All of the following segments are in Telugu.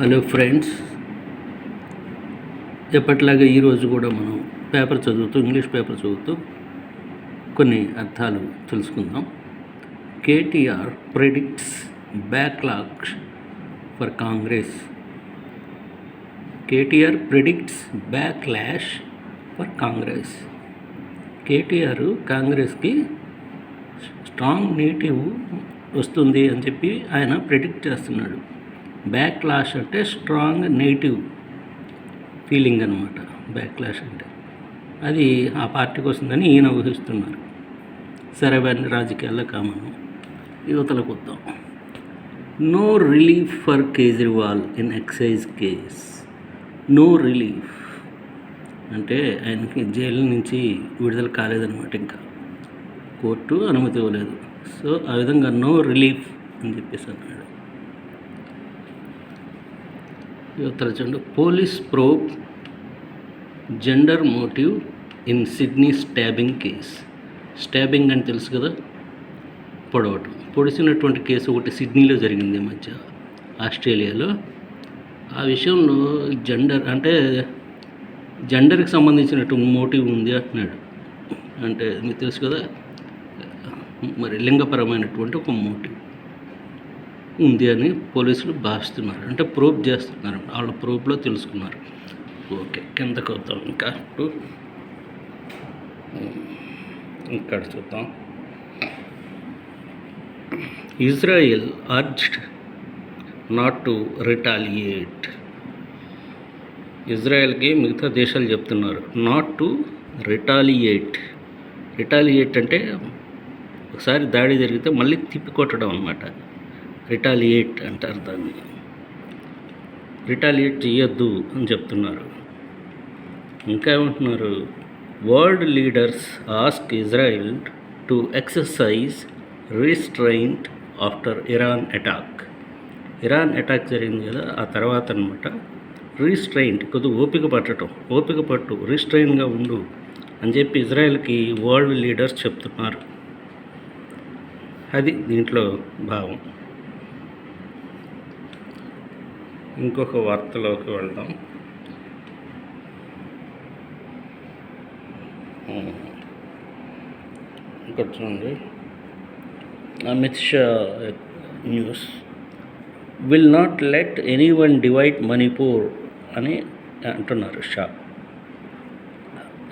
హలో ఫ్రెండ్స్ ఎప్పటిలాగా ఈరోజు కూడా మనం పేపర్ చదువుతూ ఇంగ్లీష్ పేపర్ చదువుతూ కొన్ని అర్థాలు తెలుసుకుందాం. KTR predicts backlog for Congress KTR predicts backlash for Congress KTR కాంగ్రెస్కి స్ట్రాంగ్ నేటివ్ వస్తుంది అని చెప్పి ఆయన ప్రిడిక్ట్ చేస్తున్నాడు. బ్యాక్ క్లాష్ అంటే స్ట్రాంగ్ నెగిటివ్ ఫీలింగ్ అనమాట బ్యాక్ క్లాష్ అంటే. అది ఆ పార్టీకి వస్తుందని ఈయన ఊహిస్తున్నారు. సరే అవన్నీ రాజకీయాల్లో కామన్. యువతలకు వద్దాం. No relief for Kejriwal in excise case no relief అంటే ఆయనకి జైలు నుంచి విడుదల కాలేదన్నమాట ఇంకా. కోర్టు అనుమతి ఇవ్వలేదు. సో ఆ విధంగా నో రిలీఫ్ అని చెప్పేసి అన్నాడు. యువతల చూడండి police probe gender motive in Sydney stabbing case. Stabbing అని తెలుసు కదా? పొడవటం. పొడిచినటువంటి కేసు ఒకటి సిడ్నీలో జరిగింది ఈ మధ్య ఆస్ట్రేలియాలో. ఆ విషయంలో జెండర్ అంటే జెండర్కి సంబంధించినటువంటి మోటివ్ ఉంది అంటున్నాడు. అంటే మీకు తెలుసు కదా? మరి లింగపరమైనటువంటి ఒక మోటివ్. ఉంది అని పోలీసులు భావిస్తున్నారు. అంటే ప్రూఫ్ చేస్తున్నారు. వాళ్ళ ప్రూఫ్లో తెలుసుకున్నారు. ఓకే కిందకు వద్దాం ఇంకా. ఇప్పుడు ఇక్కడ చూద్దాం. Israel urged not to retaliate ఇజ్రాయెల్కి మిగతా దేశాలు చెప్తున్నారు. నాట్ టు రిటాలియేట్ రిటాలియేట్ అంటే ఒకసారి దాడి జరిగితే మళ్ళీ తిప్పికొట్టడం అనమాట రిటాలియేట్ అంటారు దాన్ని. రిటాలియేట్ చేయొద్దు అని చెప్తున్నారు. ఇంకా ఏమంటున్నారు? World leaders ask Israel to exercise restraint after Iran attack. Iran attack జరిగింది కదా ఆ తర్వాత అనమాట రీస్ట్రైంట్ కొద్దిగా ఓపిక పట్టడం ఓపిక పట్టు రీస్ట్రైన్గా ఉండు అని చెప్పి ఇజ్రాయెల్కి వరల్డ్ లీడర్స్ చెప్తున్నారు. అది దీంట్లో భావం. ఇంకొక వార్తలోకి వెళ్దాం. ఇక్కడ చూడండి. Amit Shah news. Will not let anyone divide Manipur అని అంటున్నారు షా.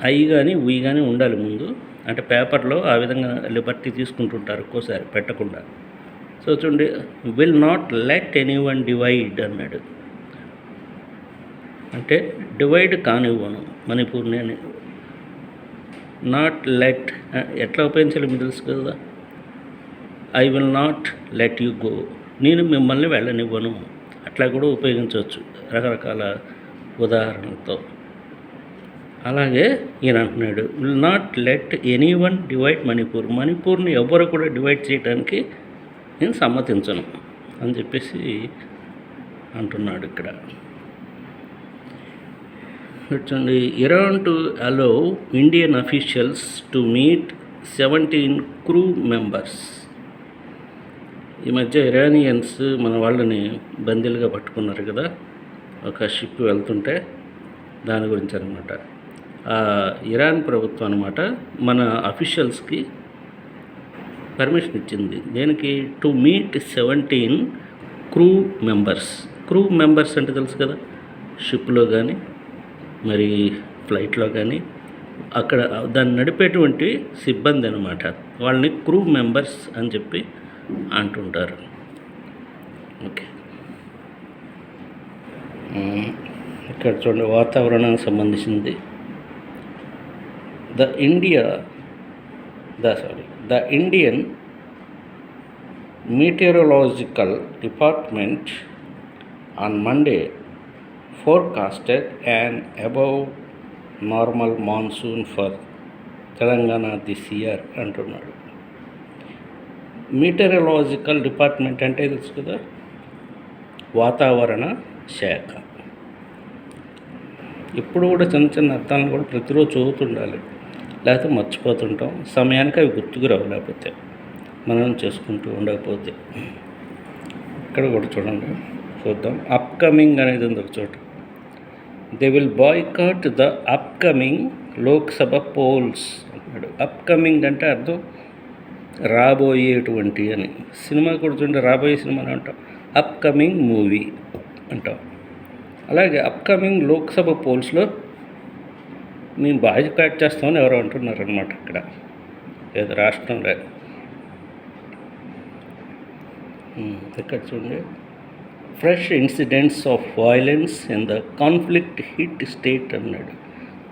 ఐ కానీ వీ కానీ ఉండాలి ముందు. అంటే పేపర్లో ఆ విధంగా లిబర్టీ తీసుకుంటుంటారు ఒక్కోసారి పెట్టకుండా. సో చూడండి will not let anyone divide అన్నాడు. అంటే డివైడ్ కానివ్వను మణిపూర్ని అని. నాట్ లెట్ ఎట్లా ఉపయోగించాలి మీకు తెలుసు కదా? I will not let you go నేను మిమ్మల్ని వెళ్ళనివ్వను. అట్లా కూడా ఉపయోగించవచ్చు రకరకాల ఉదాహరణలతో. అలాగే ఈయన అంటున్నాడు will not let anyone divide Manipur. మణిపూర్ని ఎవ్వరు కూడా డివైడ్ చేయడానికి నేను సమ్మతించను అని చెప్పేసి అంటున్నాడు ఇక్కడ. చూడండి Iran to allow Indian officials to meet seventeen crew members ఈ మధ్య ఇరానియన్స్ మన వాళ్ళని బందీలుగా పట్టుకున్నారు కదా ఒక షిప్ వెళ్తుంటే దాని గురించి అనమాట ఇరాన్ ప్రభుత్వం అనమాట మన అఫీషియల్స్కి పర్మిషన్ ఇచ్చింది. దేనికి? To meet seventeen crew members crew members అంటే తెలుసు కదా? షిప్లో కానీ మరి ఫ్లైట్లో కానీ అక్కడ దాన్ని నడిపేటువంటి సిబ్బంది అనమాట వాళ్ళని క్రూ మెంబర్స్ అని చెప్పి అంటుంటారు. ఓకే. ఇక్కడ చూడండి వాతావరణానికి సంబంధించింది. The India the sorry the Indian meteorological department on Monday forecasted an above normal monsoon for Telangana this year అంటున్నాడు. మీటరలాజికల్ డిపార్ట్మెంట్ అంటే తెలుసు కదా? వాతావరణ శాఖ. ఇప్పుడు కూడా చిన్న చిన్న అర్థాలను కూడా ప్రతిరోజు చదువుతుండాలి. లేకపోతే మర్చిపోతుంటాం. సమయానికి అవి గుర్తుకు రావు లేకపోతే. మనం చేసుకుంటూ ఉండకపోతే. ఇక్కడ కూడా చూడండి. చూద్దాం. అప్కమింగ్ అనేది ఉంది ఒక చోట. They will boycott the upcoming Lok Sabha polls అంటున్నాడు. అప్కమింగ్ అంటే అర్థం రాబోయేటువంటి అని. సినిమా కూర్చుంటే రాబోయే సినిమా అంటాం. అప్కమింగ్ మూవీ అంటాం. అలాగే అప్కమింగ్ లోక్సభ పోల్స్లో మేము బాయ్కాట్ చేస్తామని ఎవరో అంటున్నారు అనమాట ఇక్కడ. ఏదో రాష్ట్రంలో ఇక్కడ చూడండి. Fresh incidents of violence in the conflict hit state అన్నాడు.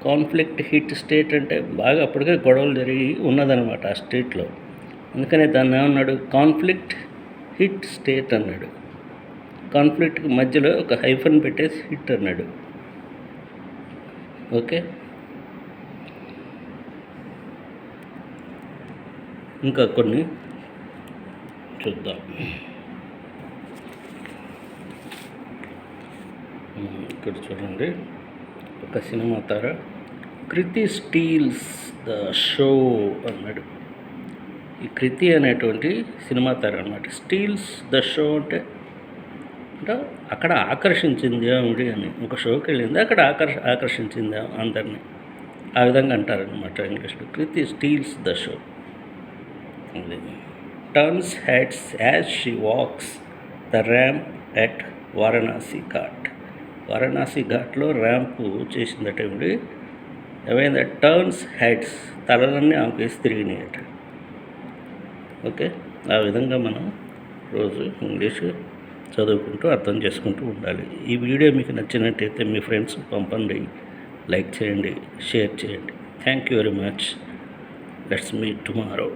కాన్ఫ్లిక్ట్ హిట్ స్టేట్ అంటే బాగా అప్పటికే గొడవలు జరిగి ఉన్నదనమాట ఆ స్టేట్లో అందుకనే దాన్ని ఏమన్నాడు? కాన్ఫ్లిక్ట్ హిట్ స్టేట్ అన్నాడు. కాన్ఫ్లిక్ట్ మధ్యలో ఒక హైఫన్ పెట్టేసి హిట్ అన్నాడు. ఓకే ఇంకా కొన్ని చూద్దాం. ఇక్కడ చూడండి. ఒక సినిమా తార. కృతి స్టీల్స్ ద షో అన్నాడు. ఈ కృతి అనేటువంటి సినిమా తార అనమాట స్టీల్స్ ద షో అంటే అంటే అక్కడ ఆకర్షించింది ఆవిడ అని. ఒక షోకి వెళ్ళింది అక్కడ ఆకర్ష ఆకర్షించింది అందరినీ. ఆ విధంగా అంటారనమాట ఇంగ్లీష్లో. Kriti steals the show. అది turns heads as she walks the ramp at Varanasi ghat Varanasi ఘాట్లో ర్యాంపు చేసిందట ఇవిడి ఏమైంది? టర్న్స్ హెడ్స్ తలలన్నీ ఆమె తిరిగినాయట ఓకే? ఆ విధంగా మనం రోజు ఇంగ్లీష్ చదువుకుంటూ అర్థం చేసుకుంటూ ఉండాలి. ఈ వీడియో మీకు నచ్చినట్టయితే మీ ఫ్రెండ్స్ పంపండి లైక్ చేయండి షేర్ చేయండి. Thank you very much let's meet tomorrow